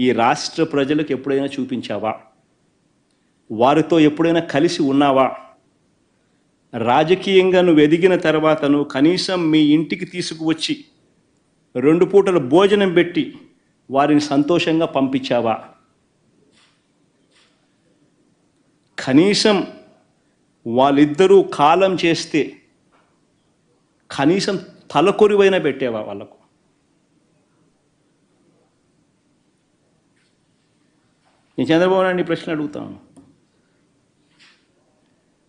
ఈ రాష్ట్ర ప్రజలకు ఎప్పుడైనా చూపించావా? వారితో ఎప్పుడైనా కలిసి ఉన్నావా? రాజకీయంగా నువ్వు ఎదిగిన తర్వాత నువ్వు కనీసం మీ ఇంటికి తీసుకువచ్చి రెండు పూటల భోజనం పెట్టి వారిని సంతోషంగా పంపించావా? కనీసం వాళ్ళిద్దరూ కాలం చేస్తే కనీసం తలకొరివైనా పెట్టేవా వాళ్ళకు? నేను చంద్రబాబు నాయుడు ప్రశ్న అడుగుతాను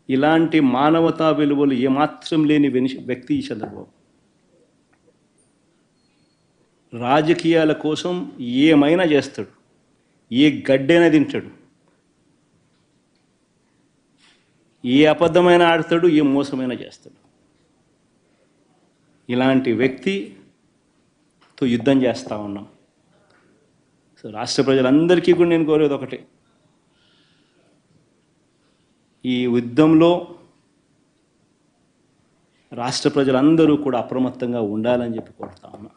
ఇలాంటి మానవతా విలువలు ఏమాత్రం లేని వ్యక్తి ఈ చంద్రబాబు. రాజకీయాల కోసం ఏమైనా చేస్తాడు. ఏ గడ్డైనా తింటాడు. ఏ అబద్ధమైన ఆడతాడు ఏ మోసమైనా చేస్తాడు. ఇలాంటి వ్యక్తితో యుద్ధం చేస్తూ ఉన్నాం. సో రాష్ట్ర ప్రజలందరికీ కూడా నేను కోరేది ఒకటే. ఈ యుద్ధంలో రాష్ట్ర ప్రజలందరూ కూడా అప్రమత్తంగా ఉండాలని చెప్పి కోరుతా ఉన్నా.